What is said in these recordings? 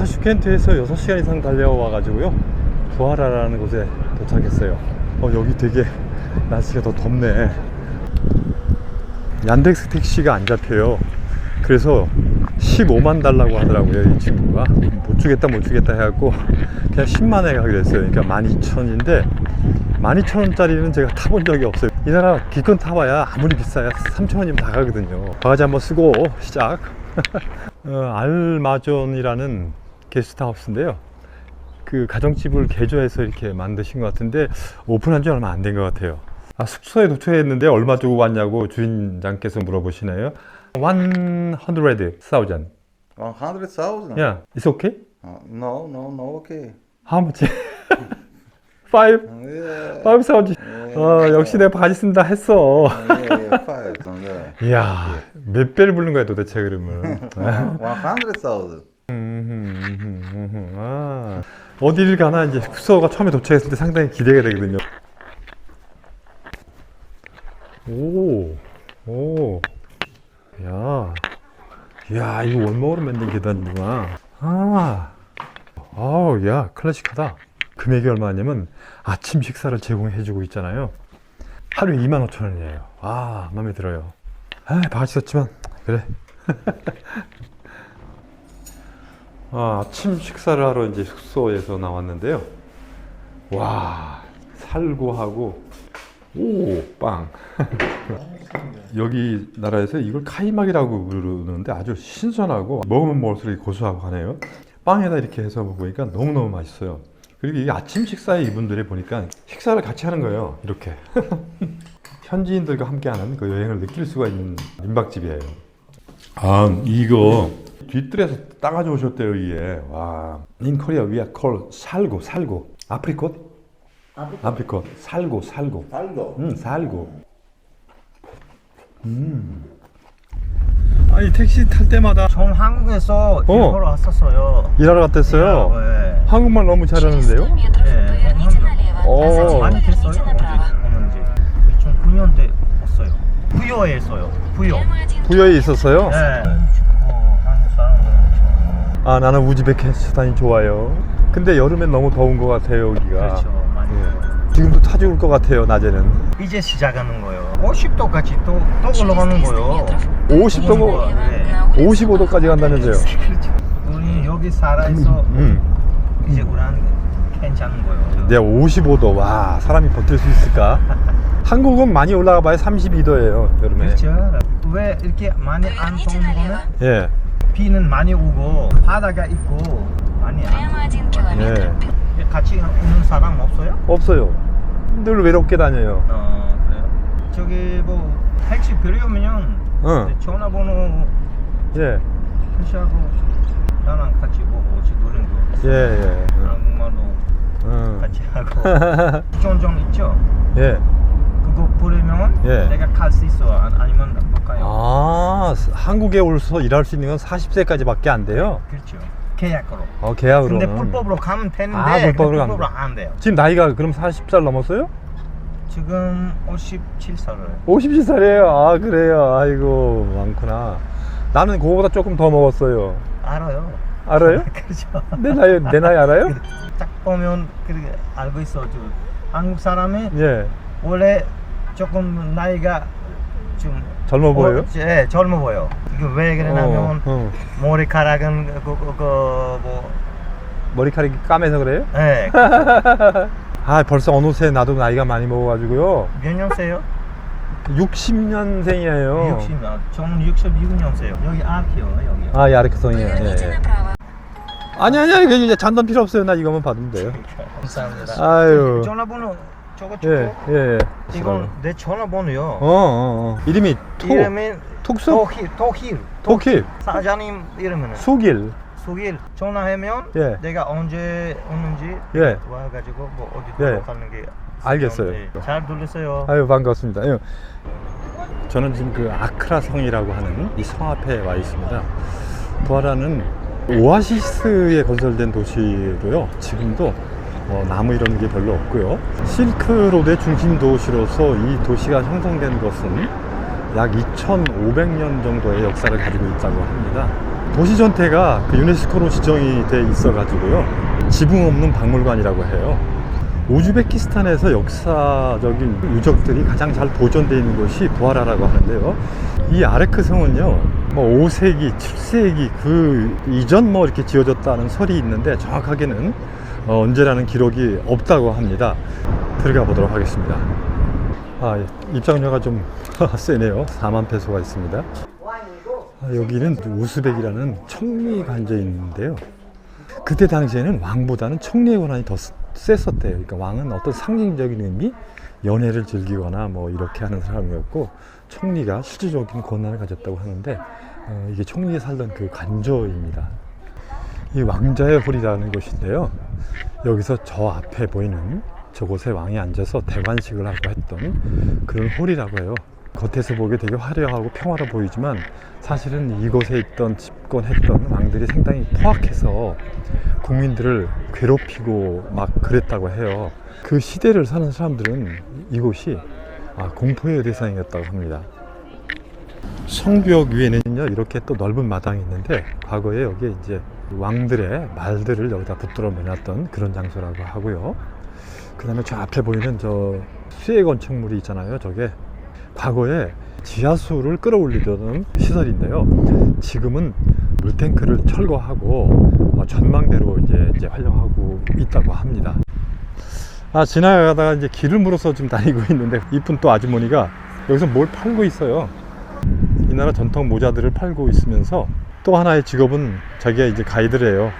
타슈켄트에서 6시간 이상 달려와가지고요. 부하라라는 곳에 도착했어요. 어 여기 되게 날씨가 더 덥네. 얀덱스 택시가 안 잡혀요. 그래서 15만 달라고 하더라고요 이 친구가. 못 주겠다 못 주겠다 해갖고 그냥 10만에 가기로 했어요. 그러니까 12,000인데 12,000원짜리는 제가 타본 적이 없어요. 이 나라 기껏 타봐야 아무리 비싸야 3,000원이면 다 가거든요. 바가지 한번 쓰고 시작. 어, 알마존이라는 게스트하우스인데요 그 가정집을 개조해서 이렇게 만드신 것 같은데 오픈한 지 얼마 안 된 것 같아요 아, 숙소에 도착했는데 얼마 주고 왔냐고 주인장께서 물어보시네요 100,000 100,000? Yeah, it's okay? Uh, no, no, no, okay. How much? Five? Yeah, Five thousand. 어, 역시 내가 바지 쓴다 했어. yeah, yeah, five. Yeah. 이야, 몇 배를 부른 거야 도대체 그러면? 100,000. 아, 어디를 가나 이제 숙소가 처음에 도착했을 때 상당히 기대가 되거든요. 오, 오, 야, 야, 이거 원목으로 만든 계단이구나. 아, 아우, 야, 클래식하다. 금액이 얼마냐면 아침 식사를 제공해주고 있잖아요. 하루에 2만 5천 원이에요. 아, 마음에 들어요. 아, 바가지 썼지만 그래. 아, 아침 식사를 하러 이제 숙소에서 나왔는데요. 와, 살구하고 오, 빵. 여기 나라에서 이걸 카이막이라고 부르는데 아주 신선하고 먹으면 먹을수록 고소하고 하네요. 빵에다 이렇게 해서 먹으니까 너무너무 맛있어요. 그리고 이 아침 식사에 이분들이 보니까 식사를 같이 하는 거예요. 이렇게. 현지인들과 함께하는 그 여행을 느낄 수가 있는 민박집이에요. 아, 이거 뒷뜰에서 따가지고 오셨대요, 이게. 와. In Korea we are called 살구, 살구. 아프리콧? 아프리콧. 살구, 살구. 살고. 음, 살구. 음. 아니 택시 탈 때마다 전 한국에서 어. 일본으로 왔었어요. 일하러 갔댔어요. 네. 한국말 너무 잘하는데요? 네. 어. 많이 됐어요. 언제 오는지. 2009년 때 왔어요. 부여에서요. 부여. 부여에 있었어요? 네. 아 나는 우즈베키스탄이 좋아요. 근데 여름엔 너무 더운 것 같아요 여기가. 그렇죠. 많이 예. 지금도 타 죽을 것 같아요 낮에는. 이제 시작하는 거예요. 50도까지 또, 또 올라가는 거예요. 50도, 네. 55도까지 간다면서요? 그렇죠. 우리 여기 살아서 음. 이제 우리한 괜찮은 거예요. 네 55도 와 사람이 버틸 수 있을까? 한국은 많이 올라가 봐야 32도예요 여름에. 그렇죠. 왜 이렇게 많이 안 더운 거는 예. 비는 많이 오고 바다가 있고 많이 안 예. 같이 오는 사람 없어요? 없어요. 늘 외롭게 다녀요. 어 그래요. 저기 뭐 택시 필요하면 응. 전화번호 예. 표시하고 나랑 같이 뭐 오지 노는 거 예, 예. 응. 한국말로 응. 같이 하고 전정 있죠? 예. 그거 부르면 예. 내가 갈 수 있어 아- 아니면 못 가요. 아, 한국에 올서 일할 수 있는 건 40세까지밖에 안 돼요. 그렇죠. 계약으로. 어, 계약으로. 근데 불법으로 가면 되는데 아, 불법으로 가면 불법으로 안 돼요. 지금 나이가 그럼 40살 넘었어요? 지금 57살을 57살이에요. 아, 그래요. 아이고, 많구나. 나는 그거보다 조금 더 먹었어요. 알아요. 알아요? 그렇죠. 내 나이, 내 나이 알아요? 딱 보면 그렇게 알고 있어. 저 한국 사람이 예. 원래 조금 나이가 좀 젊어 보여요? 어, 예, 젊어 보여. 이게 왜 그러냐면 어, 어. 머리카락은 그그뭐 머리카락이 까매서 그래요? 예. 아, 벌써 어느새 나도 나이가 많이 먹어가지고요. 몇 년세요? 60년생이에요. 60. 아, 저는 66년세요. 여기 앞이요, 여기. 아, 예, 아르크성이에요. 예, 예. 아니, 아니, 아니, 잔돈 필요 없어요. 나 이거만 받으면 돼요. 감사합니다. 아유. 전화번호 저거 주고. 예, 예, 예. 이건 내 전화번호요. 어, 어, 어. 이름이 토, 이름이 톡수? 토힐, 토힐. 토킬, 사장님 이름은 수길. 수길 전화하면 예. 내가 언제 오는지 예. 와가지고 뭐 어디 예. 들어가는 게 알겠어요. 네. 잘 들렸어요. 아유, 반갑습니다. 예. 저는 지금 그 아크라 성이라고 하는 이 성 앞에 와 있습니다. 부하라는 오아시스에 건설된 도시로요. 지금도 어, 나무 이런 게 별로 없고요. 실크로드의 중심 도시로서 이 도시가 형성된 것은 약 2,500년 정도의 역사를 가지고 있다고 합니다. 도시 전체가 그 유네스코로 지정이 돼 있어 가지고요. 지붕 없는 박물관이라고 해요. 우즈베키스탄에서 역사적인 유적들이 가장 잘 보존되어 있는 곳이 부하라라고 하는데요. 이 아레크 성은요, 뭐 5세기, 7세기 그 이전 뭐 이렇게 지어졌다는 설이 있는데 정확하게는 어, 언제라는 기록이 없다고 합니다. 들어가 보도록 하겠습니다. 아, 예. 입장료가 좀 세네요. 4만 페소가 있습니다. 아, 여기는 우스벡이라는 청리 관저 있는데요. 그때 당시에는 왕보다는 청리의 권한이 더 쓰- 셌었대요. 그러니까 왕은 어떤 상징적인 의미, 연애를 즐기거나 뭐 이렇게 하는 사람이었고 청리가 실질적인 권한을 가졌다고 하는데 어, 이게 청리에 살던 그 관저입니다. 이 왕자의 홀이라는 곳인데요. 여기서 저 앞에 보이는 저곳에 왕이 앉아서 대관식을 하고 했던 그런 홀이라고 해요. 겉에서 보기에 되게 화려하고 평화로 보이지만 사실은 이곳에 있던 집권했던 왕들이 상당히 포악해서 국민들을 괴롭히고 막 그랬다고 해요. 그 시대를 사는 사람들은 이곳이 아, 공포의 대상이었다고 합니다. 성벽 위에는요 이렇게 또 넓은 마당이 있는데 과거에 여기에 이제 왕들의 말들을 여기다 붙들어 매놨던 그런 장소라고 하고요. 그 다음에 저 앞에 보이는 저 수혜 건축물이 있잖아요. 저게 과거에 지하수를 끌어올리던 시설인데요. 지금은 물탱크를 철거하고 어, 전망대로 이제, 이제 활용하고 있다고 합니다. 아 지나가다가 이제 길을 물어서 좀 다니고 있는데 이쁜 또 아주머니가 여기서 뭘 팔고 있어요. 이 나라 전통 모자들을 팔고 있으면서 또 하나의 직업은 자기가 이제 가이드래요.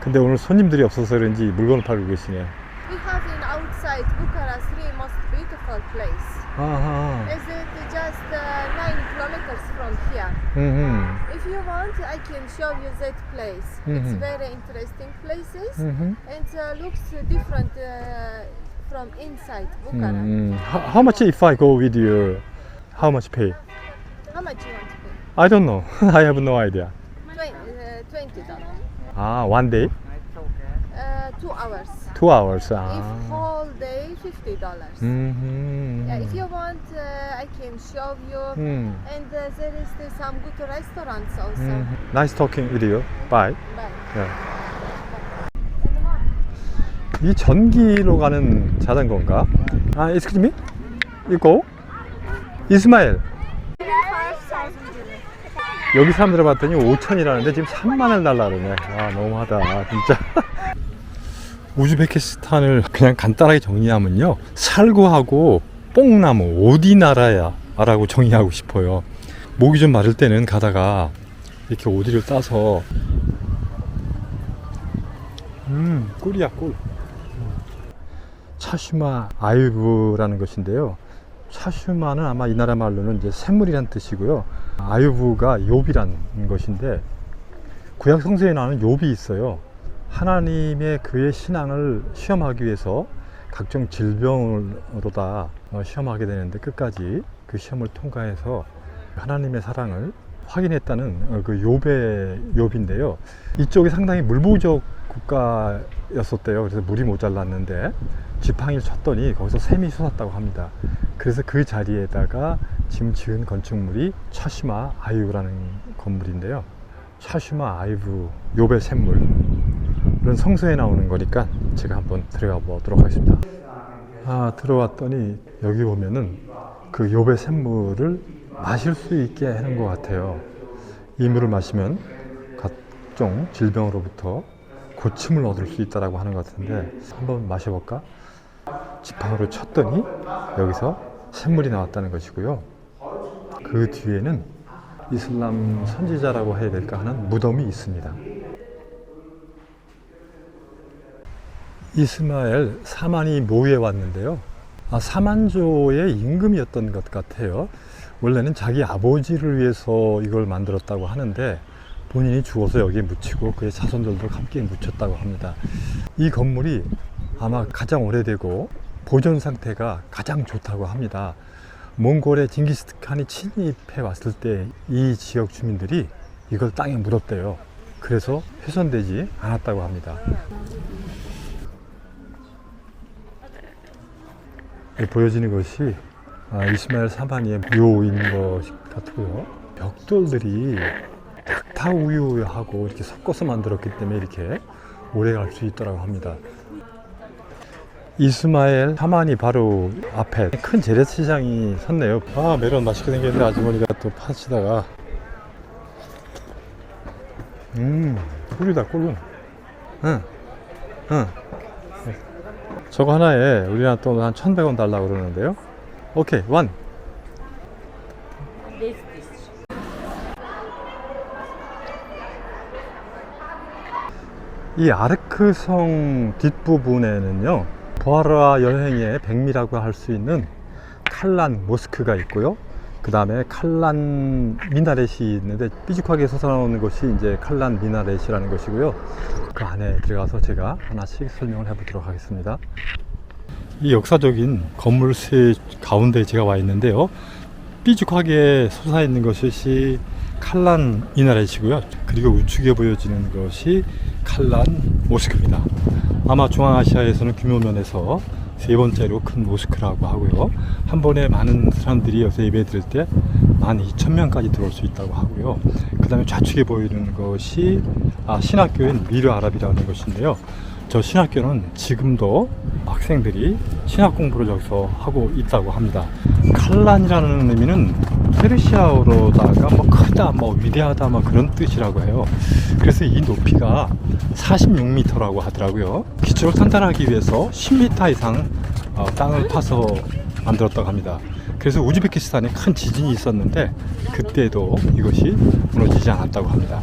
근데 오늘 손님들이 없어서 그런지 물건을 팔고 계시네요. We have in outside Bucharest three most beautiful place. 아하. Is it just uh, nine kilometers from here? 음. If you want, I can show you that place. It's Mhm. very interesting places 음. and uh, looks different uh, from inside Bucharest. 음. How, how much if I go with you? How much pay? How much you want? I don't know. I have no idea. Twen- uh, Twenty dollars. 아, one day, Uh, two hours. two hours. If 아. whole day, fifty dollars. 음. Yeah, if you want, uh, I can show you. 음. And uh, there is uh, some good restaurants also. 음. Nice talking with you. Bye. Bye. 네. 이 전기로 가는 자전거인가? 아, excuse me? 이거? 이스마엘. 여기 사람들 봤더니 5천이라는데 지금 3만을 달라 그러네. 와, 너무하다. 진짜. 우즈베키스탄을 그냥 간단하게 정리하면요. 살구하고 뽕나무, 어디 나라야? 라고 정의하고 싶어요. 목이 좀 마를 때는 가다가 이렇게 오디를 따서 음, 꿀이야, 꿀. 차슈마 아유브라는 것인데요. 차슈마는 아마 이 나라 말로는 이제 샘물이란 뜻이고요. 아유브가 욥이란 것인데 구약 성서에 나오는 욥이 있어요. 하나님의 그의 신앙을 시험하기 위해서 각종 질병으로다 어, 시험하게 되는데 끝까지 그 시험을 통과해서 하나님의 사랑을 확인했다는 어, 그 욥의 욥인데요. 이쪽이 상당히 물부족 국가였었대요. 그래서 물이 모자랐는데 지팡이를 쳤더니 거기서 샘이 솟았다고 합니다. 그래서 그 자리에다가 지금 지은 건축물이 차시마 아이브라는 건물인데요. 차시마 아이브 욥의 샘물 이런 성서에 나오는 거니까 제가 한번 들어가 보도록 하겠습니다. 아 들어왔더니 여기 보면은 그 욥의 샘물을 마실 수 있게 하는 것 같아요. 이 물을 마시면 각종 질병으로부터 고침을 얻을 수 있다라고 하는 것 같은데 한번 마셔볼까? 지팡이로 쳤더니 여기서 샘물이 나왔다는 것이고요. 그 뒤에는 이슬람 선지자라고 해야 될까 하는 무덤이 있습니다. 이스마엘 사만이 모에 왔는데요. 아, 사만조의 임금이었던 것 같아요. 원래는 자기 아버지를 위해서 이걸 만들었다고 하는데 본인이 죽어서 여기에 묻히고 그의 자손들도 함께 묻혔다고 합니다. 이 건물이 아마 가장 오래되고 보존 상태가 가장 좋다고 합니다. 몽골의 징기스칸이 침입해 왔을 때 이 지역 주민들이 이걸 땅에 묻었대요. 그래서 훼손되지 않았다고 합니다. 이 보여지는 것이 아, 이스마엘 사마니의 묘인 것 같고요. 벽돌들이 낙타 우유하고 이렇게 섞어서 만들었기 때문에 이렇게 오래 갈 수 있더라고 합니다. 이스마엘 하만이 바로 앞에 큰 재래시장이 섰네요. 아 메론 맛있게 생겼는데 아주머니가 또 파시다가 음 꿀이다 꿀. 응, 응. 저거 하나에 우리나라 돈한 1,100원 달라고 그러는데요. 오케이 원. 이 아르크성 뒷부분에는요 부하라 여행의 백미라고 할 수 있는 칼란 모스크가 있고요 그 다음에 칼란 미나렛이 있는데 삐죽하게 솟아나오는 것이 이제 칼란 미나렛이라는 것이고요 그 안에 들어가서 제가 하나씩 설명을 해보도록 하겠습니다 이 역사적인 건물 세 가운데 제가 와 있는데요 삐죽하게 솟아 있는 것이 칼란 미나렛이고요. 그리고 우측에 보여지는 것이 칼란 모스크입니다. 아마 중앙아시아에서는 규모 면에서 세 번째로 큰 모스크라고 하고요. 한 번에 많은 사람들이 여기서 예배 드릴 때 12,000명까지 들어올 수 있다고 하고요. 그 다음에 좌측에 보이는 것이 아, 신학교인 미르 아랍이라는 것인데요. 저 신학교는 지금도 학생들이 신학 공부를 여기서 하고 있다고 합니다. 칼란이라는 의미는 페르시아어로다가 뭐 크다, 뭐 위대하다, 뭐 그런 뜻이라고 해요. 그래서 이 높이가 46m라고 하더라고요. 기초를 탄탄하기 위해서 10m 이상 어, 땅을 파서 만들었다고 합니다. 그래서 우즈베키스탄에 큰 지진이 있었는데 그때도 이것이 무너지지 않았다고 합니다.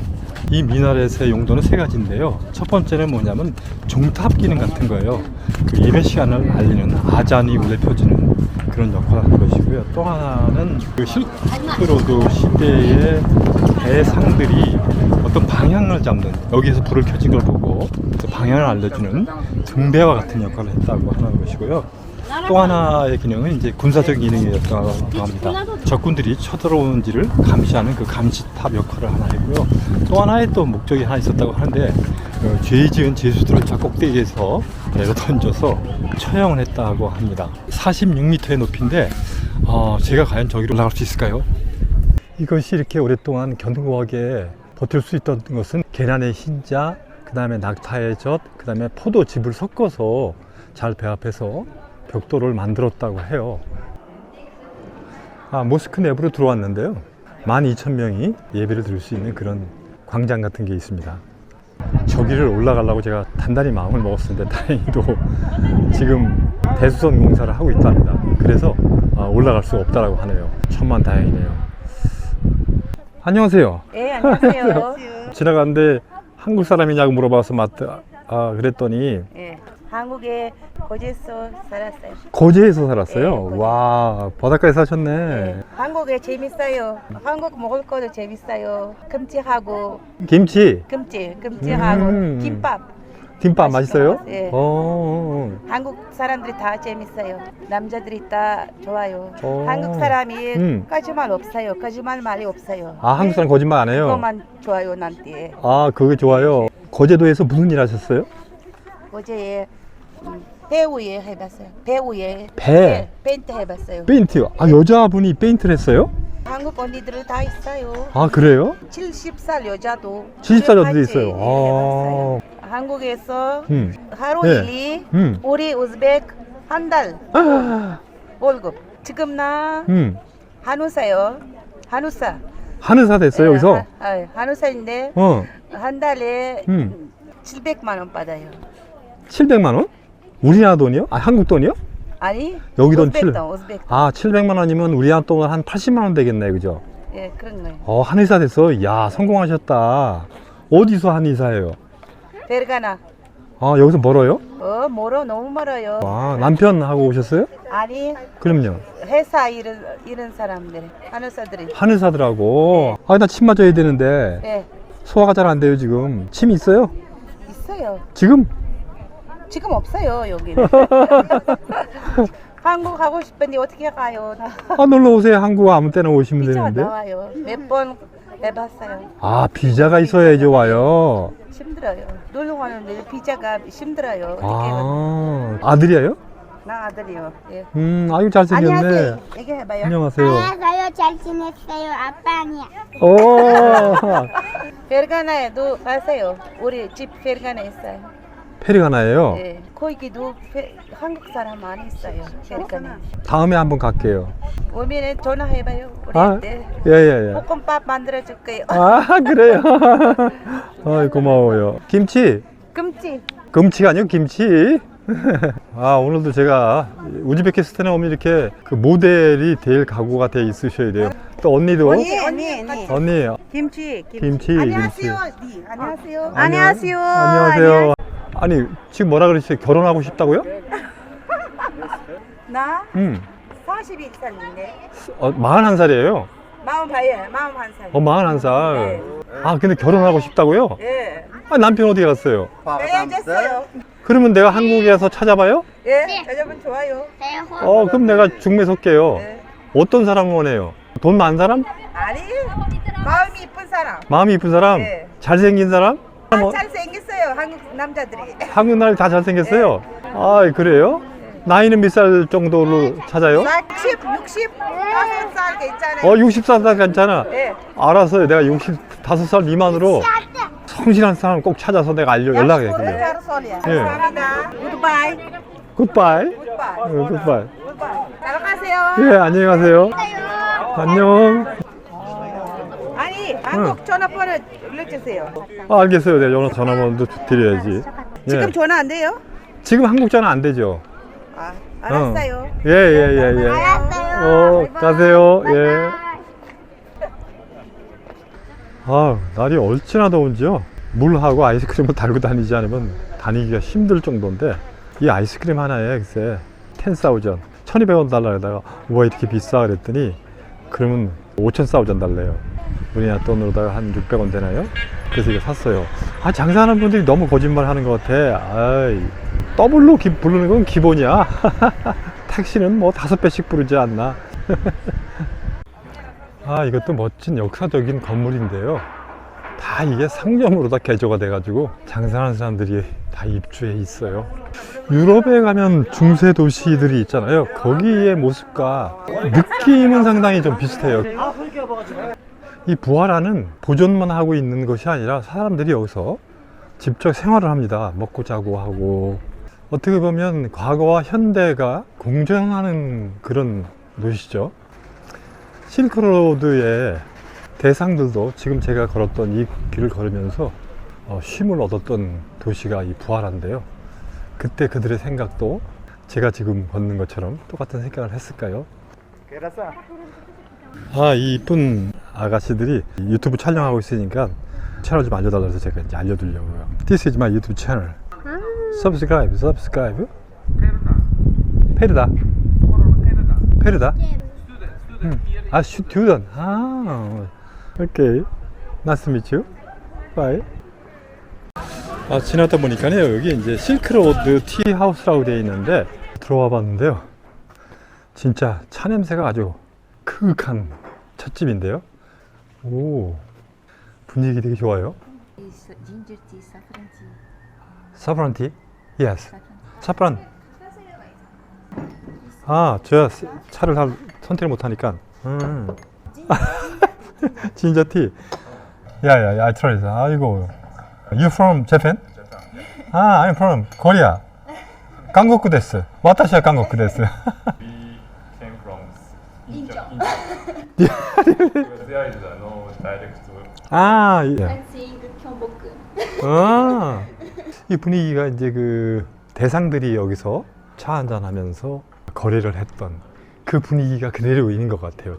이 미나렛의 용도는 세 가지인데요. 첫 번째는 뭐냐면 종탑 기능 같은 거예요. 그 예배 시간을 알리는 아잔이 울려 펴지는 그런 역할을 하는 것이고요. 또 하나는 그 실크로드 시대의 대상들이 어떤 방향을 잡는 여기에서 불을 켜진 걸 보고 그 방향을 알려주는 등배와 같은 역할을 했다고 하는 것이고요. 또 하나의 기능은 이제 군사적 기능이었다고 합니다. 적군들이 쳐들어오는지를 감시하는 그 감시탑 역할을 하나 했고요. 또 하나의 또 목적이 하나 있었다고 하는데 어, 죄 지은 죄수들을 저 꼭대기에서 내려 던져서 처형을 했다고 합니다. 46m의 높이인데 어, 제가 과연 저기로 올라갈 수 있을까요? 이것이 이렇게 오랫동안 견고하게 버틸 수 있던 것은 계란의 흰자, 그 다음에 낙타의 젖, 그 다음에 포도즙을 섞어서 잘 배합해서 벽돌을 만들었다고 해요. 아, 모스크 내부로 들어왔는데요. 12,000명이 예배를 드릴 수 있는 그런 광장 같은 게 있습니다. 저기를 올라가려고 제가 단단히 마음을 먹었는데 다행히도 지금 대수선 공사를 하고 있답니다. 그래서 아, 올라갈 수 없다라고 하네요. 천만 다행이네요. 안녕하세요. 네, 안녕하세요. 지나가는데 한국 사람이냐고 물어봐서 맞다. 아, 그랬더니 예, 한국에 거제서 살았어요. 거제에서 살았어요. 네, 거제. 와, 바닷가에 사셨네. 예, 한국에 재밌어요. 한국 먹을 거도 재밌어요. 김치하고 김치, 김치, 김치하고 음. 김밥. 김밥 맛있어요? 어, 한국 사람들이 다 재밌어요. 남자들이 다 좋아요. 어. 한국 사람이 음. 거짓말 없어요. 거짓말 말이 없어요. 아, 한국 사람 거짓말 안 해요? 그것만 좋아요, 난때. 아, 그게 좋아요. 거제도에서 무슨 일 하셨어요? 음, 배우에 해봤어요. 배우에 배? 네, 펜트 해봤어요. 페인트. 아, 여자분이 페인트를 했어요? 한국 언니들 다 있어요. 아, 그래요? 70살 여자도 70살 여자도 있어요. 예, 아. 해봤어요. 한국에서 음. 하루 네. 일이 음. 우리 우즈벡 한달 아, 월급. 지금 나 음. 한우사요. 한우사. 하늘사 됐어요, 예, 여기서? 하- 아, 한우사인데 어, 한 달에 음. 700만 원 받아요. 700만 원? 우리나라 돈이요? 아, 한국 돈이요? 아니 여기 돈 우즈벡 칠- 돈, 우즈벡 돈. 아, 700만 원이면 우리나라 돈은 한 80만 원 되겠네, 그죠? 예, 그런 거예요. 어, 한의사 됐어. 야, 성공하셨다. 어디서 한의사예요? 베르가나. 아, 여기서 멀어요? 어, 멀어 너무 멀어요. 와, 남편하고 오셨어요? 아니 그럼요. 회사 일은 이런 사람들 한의사들이. 한의사들하고. 아, 나 침 맞아야 되는데. 예, 소화가 잘 안 돼요, 지금. 침 있어요? 있어요. 지금? 지금 없어요 여기는. 한국 가고 싶은데 어떻게 가요? 나 아, 놀러 오세요. 한국 아무 때나 오시면 비자 되는데. 나와요. 몇 번 해봤어요. 아, 비자가 있어야지 와요. 힘들어요. 놀러 가는데 비자가 힘들어요. 어떻게? 아, 아들이에요? 나 아들이요. 예. 음, 아유 잘생겼네. 얘기해봐요. 안녕하세요. 안녕하세요. 잘 지냈어요. 아빠 아니야. 오, 페르가나에도 가세요. 우리 집 페르가나에 있어요. 페리 가나예요. 예. 거기도 페- 한국 사람 많이 있어요. 페르가나. 다음에 한번 갈게요. 오면은 전화해봐요. 아, 우리한테. 예, 예, 예. 볶음밥 만들어줄 거예요. 아, 그래요. 아, 고마워요. 김치. 금치. 금치가 아니고 김치. 아, 오늘도 제가 우즈베키스탄에 오면 이렇게 그 모델이 될 각오가 돼 있으셔야 돼요. 또 언니도. 언니, 언니, 언니. 언니, 김치, 김치. 김치, 안녕하세요. 네, 안녕하세요. 안녕하세요. 안녕하세요. 아니, 지금 뭐라 그러셨어요? 결혼하고 싶다고요? 나 음. 41살인데. 어, 41살이에요. 마음 봐요. 마음 한 살. 어, 41살. 아, 근데 결혼하고 싶다고요? 예. 아, 남편 어디 갔어요? 헤어졌어요. 그러면 내가 한국에서 찾아봐요? 예. 여자분 좋아요. 어, 그럼 내가 중매 섭게요. 네. 어떤 사람 원해요? 돈 많은 사람? 아니, 마음이 이쁜 사람. 마음이 이쁜 사람? 네. 잘생긴 사람? 아, 뭐, 잘생겼어요. 한국 남자들이. 한국 날다 잘생겼어요? 아, 그래요? 나이는 몇 살 정도로 찾아요? 60, 60, 5살 괜찮아요. 어, 64살 괜찮아. 예. 알았어요. 내가 65살 미만으로 성실한 사람 꼭 찾아서 내가 알려 연락해. 그래. 잘 소리야. 예. 감사합니다. 굿바이. 굿바이. 굿바이. 어, 굿바이. 굿바이. 잘 가세요. 예, 안녕히 가세요. 안녕. 아니, 한국 전화번호 눌러주세요. 아, 알겠어요. 내가 전화, 전화번호도 드려야지. 예. 지금 전화 안 돼요? 지금 한국 전화 안 되죠? 아, 알았어요. 예, 예, 예, 예. 어, 가세요. 예. 아, 날이 얼마나 더운지요. 물하고 아이스크림을 달고 다니지 않으면 다니기가 힘들 정도인데 이 아이스크림 하나에 글쎄 10사우전 1200원 달러에다가 와 이렇게 비싸 그랬더니 그러면 5000사우전 달래요 우리나라 돈으로다가 한 600원 되나요? 그래서 이거 샀어요 아 장사하는 분들이 너무 거짓말 하는 것 같아 아이 더블로 기- 부르는 건 기본이야 택시는 뭐 다섯 배씩 부르지 않나 아 이것도 멋진 역사적인 건물인데요 다 이게 상점으로 다 개조가 돼가지고 장사하는 사람들이 다 입주해 있어요. 유럽에 가면 중세 도시들이 있잖아요. 거기의 모습과 느낌은 상당히 좀 비슷해요. 이 부하라는 보존만 하고 있는 것이 아니라 사람들이 여기서 직접 생활을 합니다. 먹고 자고 하고 어떻게 보면 과거와 현대가 공존하는 그런 도시죠. 실크로드의 대상들도 지금 제가 걸었던 이 길을 걸으면서 어, 쉼을 얻었던 도시가 이 부하라인데요. 그때 그들의 생각도 제가 지금 걷는 것처럼 똑같은 생각을 했을까요? 아, 이 이쁜 아가씨들이 유튜브 촬영하고 있으니까 채널 좀 알려달라고 해서 제가 이제 알려드리려고요. This is my YouTube channel. Subscribe, subscribe. 페르다. 페르다. 음. 아, student. 아, 오케이. Nice to meet you. Bye. 아, 지나다 보니까요, 여기 이제 실크로드 티 하우스라고 되어 있는데, 들어와 봤는데요. 진짜 차 냄새가 아주 크크한 찻집인데요. 오, 분위기 되게 좋아요. Is ginger tea, saffron tea. 사프란 티? Yes. 사프란. 아, 제가 스- 차를 잘 선택을 못하니까. 음. 진저 티. 야야야, I tried. 아이고. You from Japan? 아, I'm from Korea. 한국 데스. 와타시와 한국 데스. came from Incheon. Because there is uh, no direct 아, 예. 경복궁. 아, 이 분위기가 이제 그 대상들이 여기서 차 한잔 하면서 거래를 했던 그 분위기가 그대로 있는 것 같아요.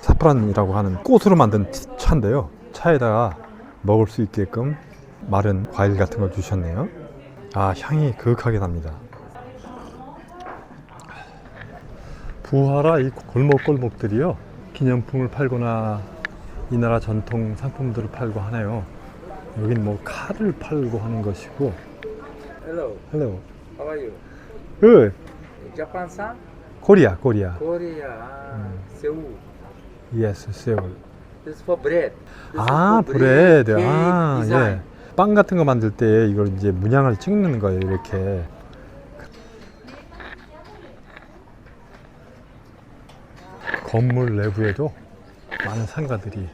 사프란이라고 하는 꽃으로 만든 차인데요. 차에다가 먹을 수 있게끔 마른 과일 같은 걸 주셨네요. 아, 향이 그윽하게 납니다. 부하라 이 골목골목들이요. 기념품을 팔거나 이 나라 전통 상품들을 팔고 하네요. 여긴 뭐 칼을 팔고 하는 것이고. Hello, Hello. how are you? Good. Japan san? 코리아, 코리아. Korea, ah, Seoul. Yes, Seoul. This is for bread. This is 아, for 브레드. cake 아, design. 예. 빵 같은 거 만들 때 이걸 이제 문양을 찍는 거예요, 이렇게. 건물 내부에도 많은 상가들이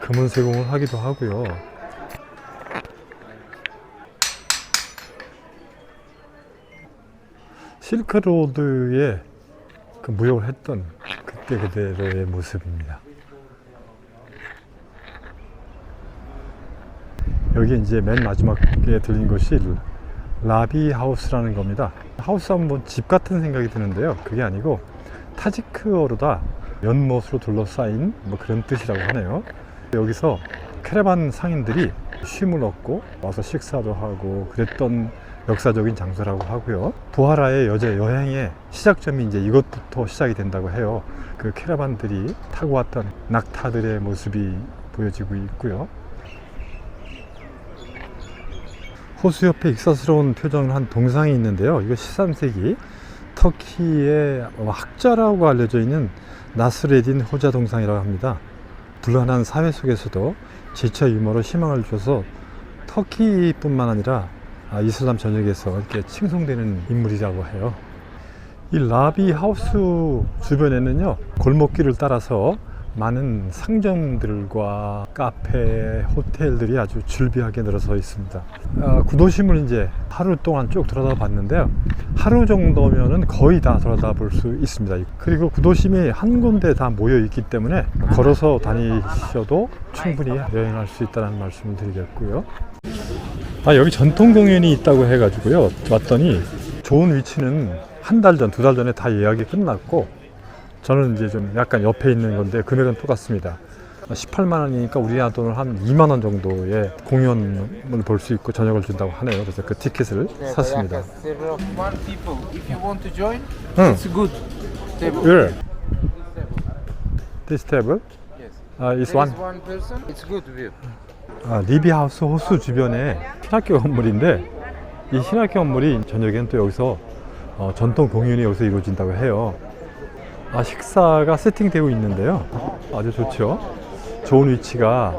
금은 세공을 하기도 하고요. 실크로드에 그 무역을 했던 그때 그대로의 모습입니다. 여기 이제 맨 마지막에 들린 것이 라비 하우스라는 겁니다. 하우스 하면 뭐집 같은 생각이 드는데요. 그게 아니고 타지크어로다 연못으로 둘러싸인 뭐 그런 뜻이라고 하네요. 여기서 캐러반 상인들이 쉼을 얻고 와서 식사도 하고 그랬던 역사적인 장소라고 하고요. 부하라의 여제 여행의 시작점이 이제 이것부터 시작이 된다고 해요. 그 캐러반들이 타고 왔던 낙타들의 모습이 보여지고 있고요. 호수 옆에 익사스러운 표정을 한 동상이 있는데요. 이거 13세기 터키의 학자라고 알려져 있는 나스레딘 호자 동상이라고 합니다. 불안한 사회 속에서도 지체 유머로 희망을 줘서 터키뿐만 아니라 아, 이슬람 전역에서 이렇게 칭송되는 인물이라고 해요. 이 라비 하우스 주변에는요 골목길을 따라서 많은 상점들과 카페, 호텔들이 아주 줄비하게 늘어서 있습니다. 아, 구도심을 이제 하루 동안 쭉 돌아다 봤는데요. 하루 정도면은 거의 다 돌아다 볼 수 있습니다. 그리고 구도심이 한 군데 다 모여 있기 때문에 걸어서 다니셔도 충분히 여행할 수 있다는 말씀을 드리겠고요. 아, 여기 전통 공연이 있다고 해가지고요. 왔더니 좋은 위치는 한 달 전, 두 달 전에 다 예약이 끝났고 저는 이제 좀 약간 옆에 있는 건데 금액은 똑같습니다. 18만 원이니까 우리나라 돈을 한 2만 원 정도의 공연을 볼 수 있고 저녁을 준다고 하네요. 그래서 그 티켓을 샀습니다. Want to join, 응. Where? This table? Yes. Uh, is one. is one person. It's good view. 아, 리비하우스 호수 주변에 신학교 건물인데 이 신학교 건물이 저녁에는 또 여기서 어, 전통 공연이 여기서 이루어진다고 해요. 아, 식사가 세팅되고 있는데요. 아주 좋죠. 좋은 위치가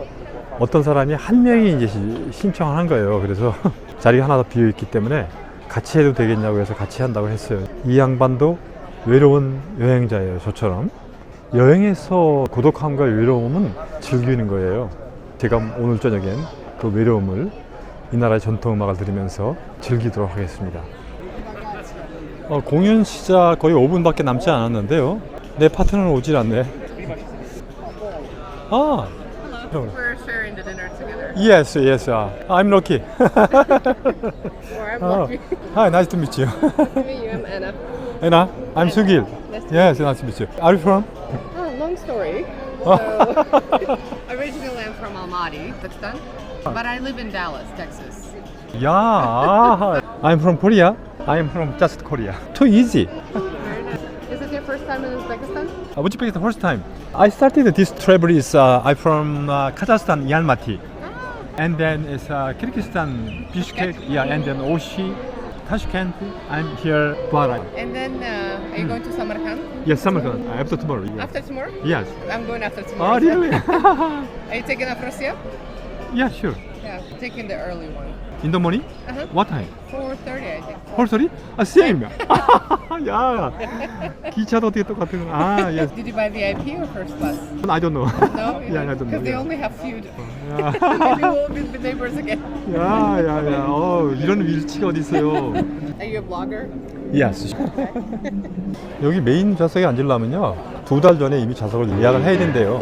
어떤 사람이 한 명이 이제 시- 신청을 한 거예요. 그래서 자리가 하나 더 비어 있기 때문에 같이 해도 되겠냐고 해서 같이 한다고 했어요. 이 양반도 외로운 여행자예요. 저처럼. 여행에서 고독함과 외로움은 즐기는 거예요. 제가 오늘 저녁엔 그 외로움을 이 나라의 전통 음악을 들으면서 즐기도록 하겠습니다. 어, 공연 시작 거의 5분밖에 남지 않았는데요. 내 파트너는 오질 않네. 아, We're sharing the dinner together. yes, yes. Uh, I'm lucky. Or I'm oh. lucky. Hi, nice to meet you. to meet you. I'm Anna. Anna, I'm Sugil. Yes, nice to meet you. Are you from? Oh, long story. So, originally I'm from Almaty, Pakistan, but I live in Dallas, Texas. Yeah, ah, I'm from Korea. I'm from just Korea. Too easy. Is it your first time in Uzbekistan? Uh, Uzbekistan the first time. I started this travel is uh, I from uh, Kazakhstan, Almaty, and then it's uh, Kyrgyzstan, Bishkek, yeah, and then Oshi, Tashkent. I'm here, Buara. And then, uh, are you going to Samarkand Yes, Samarkand. Uh, after tomorrow. Yes. after tomorrow? Yes. I'm going after tomorrow. Oh, really? Are you taking a Russia? yeah, sure. Yeah, taking the early one. In the morning? Uh-huh. What time? 4.30, I think. 홀소리? 아, same. 야, 기차도 어떻게 똑같은 거? 아, yes. Did you buy VIP or first class? I don't know. No? yeah, I don't know. Because they only have few. 야. Maybe we'll be the neighbors again. 야, 야, 야, 어, 이런 위치가 어디 있어요? Are you a blogger? Yes. 여기 메인 좌석에 앉으려면요 두 달 전에 이미 좌석을 예약을 해야 된대요.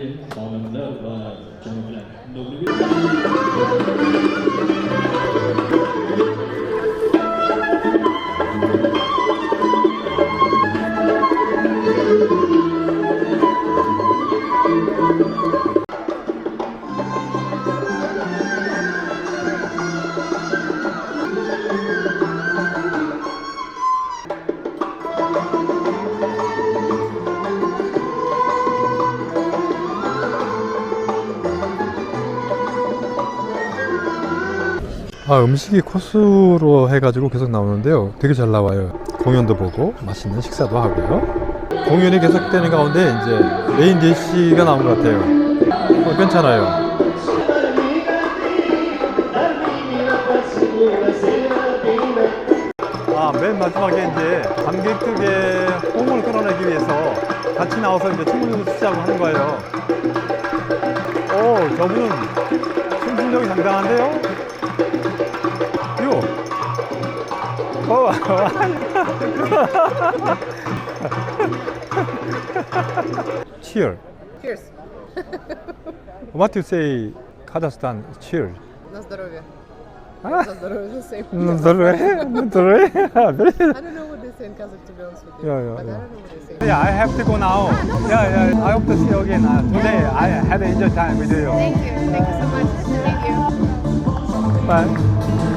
değil, hanımlar ve çocuklar. Doğru 음식이 코스로 해가지고 계속 나오는데요. 되게 잘 나와요. 공연도 보고 맛있는 식사도 하고요. 공연이 계속되는 가운데 이제 메인 디시가 나온 것 같아요. 어, 괜찮아요. 아, 맨 마지막에 이제 관객들의 호응을 끌어내기 위해서 같이 나와서 이제 춤을 추자고 하는 거예요. 오, 저분은 춤 실력이 당당한데요? 요! 어, cheer. Cheers. What you say, Kazakhstan, cheer? На здоровье. А? На здоровье, the same. No, здоровье, no, здоровье. Very- I don't know what they say in Kazakh to be honest with you. Yeah, yeah, but yeah. I don't know what they say. Yeah, I have to go now. Yeah, yeah. I hope to see you again. Uh, today I had an enjoy time with you. Thank you. Thank you so much. Thank you. Bye.